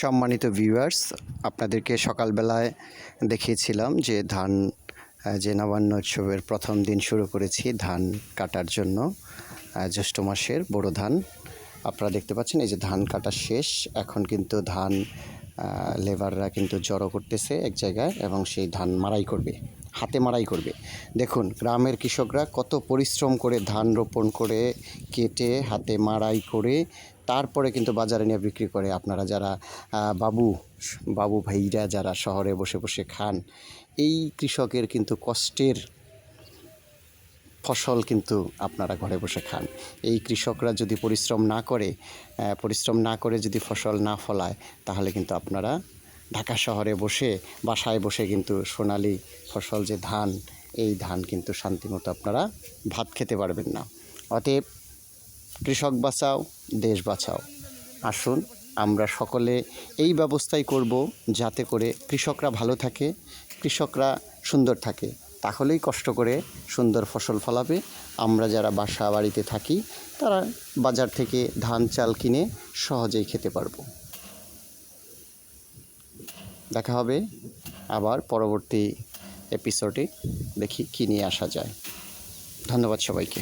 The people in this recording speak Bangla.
সম্মানিত ভিউয়ার্স আপনাদেরকে সকালবেলায় দেখিয়েছিলাম যে ধান যে নবান্ন উৎসবের প্রথম দিন শুরু করেছি ধান কাটার জন্য জ্যৈষ্ঠ মাসের বড় ধান। আপনারা দেখতে পাচ্ছেন এই যে ধান কাটা শেষ, এখন কিন্তু ধান লেবাররা কিন্তু জড়ো করতেছে এক জায়গায় এবং সেই ধান মারাই করবে। হাতে মারাই করবে। দেখুন, গ্রামের কৃষকরা কত পরিশ্রম করে ধান রোপণ করে, কেটে, হাতে মারাই করে, তারপরে কিন্তু বাজারে নিয়ে বিক্রি করে। আপনারা যারা বাবু বাবু ভাইরা যারা শহরে বসে বসে খান, এই কৃষকের কিন্তু কষ্টের ফসল কিন্তু আপনারা ঘরে বসে খান। এই কৃষকরা যদি পরিশ্রম না করে পরিশ্রম না করে যদি ফসল না ফলায়, তাহলে কিন্তু আপনারা ঢাকা শহরে বসে, বাসায় বসে কিন্তু সোনালি ফসল যে ধান, এই ধান কিন্তু শান্তিমতো আপনারা ভাত খেতে পারবেন না। অতএব কৃষক বাঁচাও, দেশ বাঁচাও। আসুন আমরা সকলে এই ব্যবস্থাই করব যাতে করে কৃষকরা ভালো থাকে, কৃষকরা সুন্দর থাকে। তাহলেই কষ্ট করে সুন্দর ফসল ফলাবে। আমরা যারা বাসা বাড়িতে থাকি, তারা বাজার থেকে ধান, চাল কিনে সহজেই খেতে পারব। দেখা হবে। আবার পরবর্তী এপিসোডে দেখি কী নিয়ে আসা যায়। ধন্যবাদ সবাইকে।